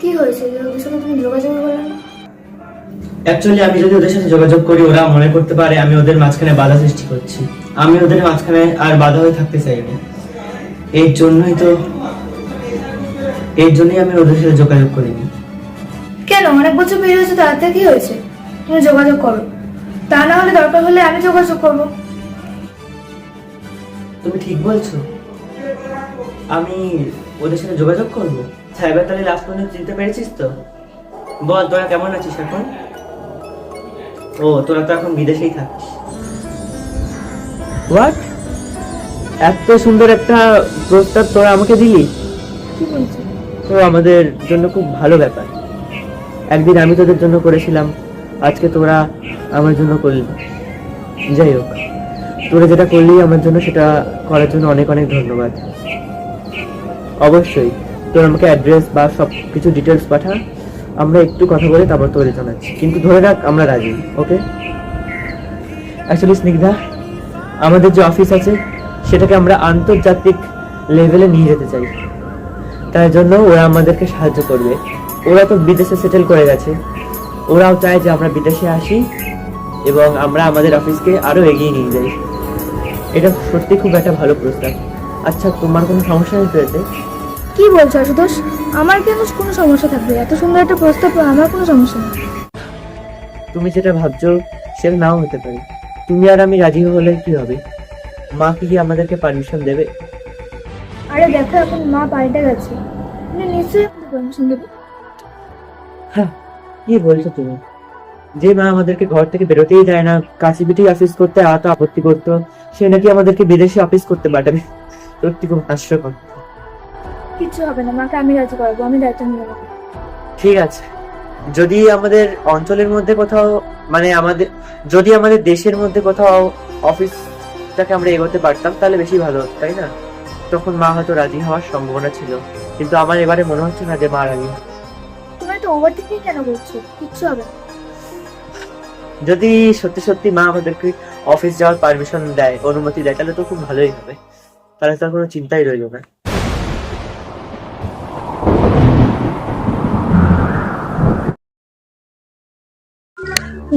কি হয়েছে? ওদের সাথে তুমি যোগাযোগ করলে অ্যাকচুয়ালি আমি যদি ওদের সাথে যোগাযোগ করি ওরা মনে করতে পারে আমি ওদের মাঝখানে বাধা সৃষ্টি করছি। আমি ওদের মাঝখানে আর বাধা হয়ে থাকতে চাইনি। এর জন্যই তো এর জন্যই আমি ওদের সাথে যোগাযোগ করিনি। কেন? অনেক বছর পেরিয়ে হয়েছে তাতে কি হয়েছে? তুমি যোগাযোগ করো। তা না হলে দরকার হলে আমি যোগাযোগ করব। তুমি ঠিক বলছো। আমি ওদের সাথে যোগাযোগ করব। সাইবার তাহলে লাস্ট পর্যন্ত চিনতে পেরেছিস তো? বল তোরা কেমন আছিস এখন? ও তোরা তো এখন বিদেশেই থাকিস। হোয়াট এত সুন্দর একটা প্রস্তাব তোরা আমাকে দিলি? কি বলছো? তো আমাদের জন্য খুব ভালো ব্যাপার। একদিন আমি তোদের জন্য করেছিলাম আজকে তোরা আমার জন্য করলি। যাই হোক, তোরা যেটা করলি আমার জন্য, সেটা করার জন্য অনেক অনেক ধন্যবাদ। অবশ্যই, তোর আমাকে অ্যাড্রেস বা সব কিছু ডিটেলস পাঠা। আমরা একটু কথা বলে তারপর তোরে জানাচ্ছি। কিন্তু ধরে রাখ, আমরা রাজি ওকে অ্যাকচুয়ালি স্নিগ্ধা, আমাদের যে অফিস আছে, সেটাকে আমরা আন্তর্জাতিক লেভেলে নিয়ে যেতে চাই। তার জন্য ওরা আমাদেরকে সাহায্য করবে। ওরা তো বিদেশে সেটেল করে গেছে। ওরাও চায় যে আমরা বিদেশে আসি এবং আমরা আমাদের অফিসকে আরও এগিয়ে নিয়ে যাই। এটা সত্যি খুব একটা ভালো প্রস্তাব। আচ্ছা তোমার কোনো সমস্যা তো এতে কি বলছো আশুতোষ? আমার কেন কোনো সমস্যা থাকবে? এত সুন্দর একটা প্রস্তাব আমার কোনো সমস্যা নেই। তুমি যেটা ভাবছ সেটা নাও হতে পারে। তুমি আর আমি রাজি হলে কি হবে? মা কি আমাদেরকে পারমিশন দেবে? আরে দেখো এখন মা পাল্টে গেছে। নিশ্চয়ই পারমিশন দেবে। হ্যাঁ কি বলছো তুমি? যে মা আমাদেরকে ঘর থেকে বেরোতেই দেয় না কাছে পিঠেই অফিস করতে এত আপত্তি করতো সে নাকি আমাদেরকে বিদেশে অফিস করতে পাঠাবে। সত্যি খুব হাস্যকর। কিচ্ছু হবে না মাকে আমি রাজি করাবো আমি দায়িত্ব নিয়ে নেব। ঠিক আছে। যদি আমাদের অঞ্চলের মধ্যে কোথাও মানে আমাদের যদি আমাদের দেশের মধ্যে কোথাও অফিসটাকে আমরা এগোতে পারতাম তাহলে বেশি ভালো হতো তাই না? তখন মা হয়তো রাজি হওয়ার সম্ভাবনা ছিল। কিন্তু আমার এবারে মনে হচ্ছে না যে মা রাজি হবে। তুমি তো ওভার থিঙ্কিং কেন করছ? কিচ্ছু হবে না। যদি সত্যি সত্যি মা আমাদেরকে অফিস যাওয়ার পারমিশন দেয় অনুমতি দেয় তাহলে তো খুব ভালোই হবে। তাহলে তো আর কোনো চিন্তাই রইল না।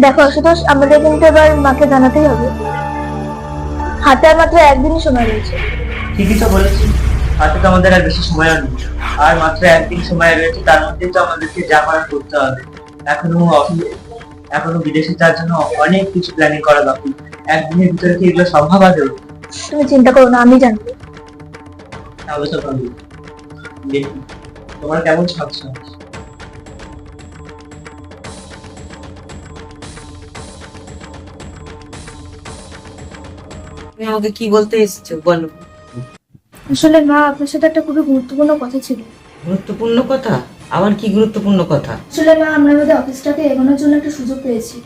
দেখো আশুতোষ আমাদের কিন্তু এবার মাকে জানাতেই হবে। হাতে মাত্র একদিনই সময় রয়েছে। ঠিকই তো বলেছি। হাতে তো আমাদের আর বেশি সময় নেই। আর মাত্র একদিন সময় রয়েছে তার মধ্যে তো আমাদেরকে যা করার করতে হবে। এখনও এখনও বিদেশে যাওয়ার জন্য অনেক কিছু প্ল্যানিং করা বাকি। একদিনের ভিতরে কি এগুলো সম্ভব আদৌ তুমি চিন্তা করো না আমি জানব। তাহলে তো ভালো দেখি তোমার কেমন তুমি আমাকে কি বলতে এসেছ? বলো। আসলে মা আপনার সাথে একটা খুবই গুরুত্বপূর্ণ কথা ছিল। গুরুত্বপূর্ণ কথা? আবার কি গুরুত্বপূর্ণ কথা? আসলে মা আমরা আমাদের অফিসটাকে এগোনোর জন্য একটা সুযোগ পেয়েছি।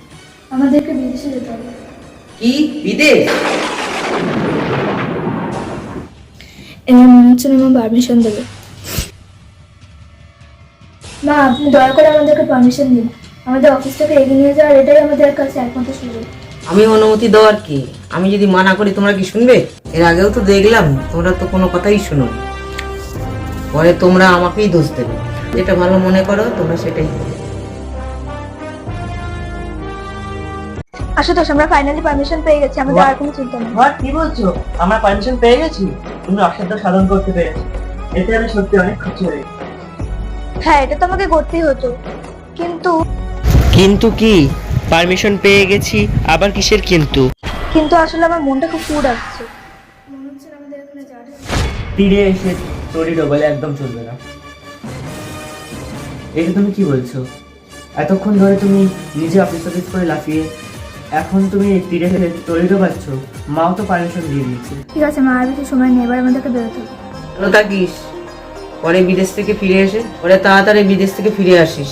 আমাদেরকে বিদেশে যেতে হবে। কি? বিদেশ? এবার মনে হচ্ছে না মা পারমিশন দেবে। মা আপনি দয়া করে আমাদেরকে পারমিশন দিন। আমাদের অফিসটাকে এগিয়ে নিয়ে যাওয়ার এটাই আমাদের কাছে একমাত্র সুযোগ। আমি অনুমতি দেওয়ার কি? আমি যদি মানা করি তোমরা কি শুনবে? এর আগেও তো দেখলাম তোমরা তো কোনো কথাই শুনো পরে তোমরা আমাকেই দোষ দেবে। যেটা ভালো মনে করো তোমরা সেটাই করো। আশুতোষ আমরা ফাইনালি পারমিশন পেয়ে গেছি আমাদের আর কোনো চিন্তা নেই। কি বলছো? আমরা পারমিশন পেয়ে গেছি? তুমি অসাধ্য সাধন করতে পেরেছ। এতে আমি সত্যি অনেক খুশি হয়েছি হ্যাঁ এটা তো আমাকে করতেই হতো। কিন্তু কিন্তু কি? পারমিশন পেয়ে গেছি আবার কিসের কিন্তু? কিন্তু আসলে আমার মনটা খুব পুর আসছে। তীরে এসে তরি ডবলে একদম চলবে না। এটা তুমি কি বলছো? এতক্ষণ ধরে তুমি নিজে অফিস অফিস করে লাফিয়ে এখন তুমি তীরে এসে তরি ডোবাচ্ছ মাও তো পারমিশন দিয়ে দিয়েছে। ঠিক আছে মা আর বেশি সময় নেই এবার আমাদেরকে বেরোতে ভালো থাকিস? পরে বিদেশ থেকে ফিরে এসে পরে তাড়াতাড়ি বিদেশ থেকে ফিরে আসিস।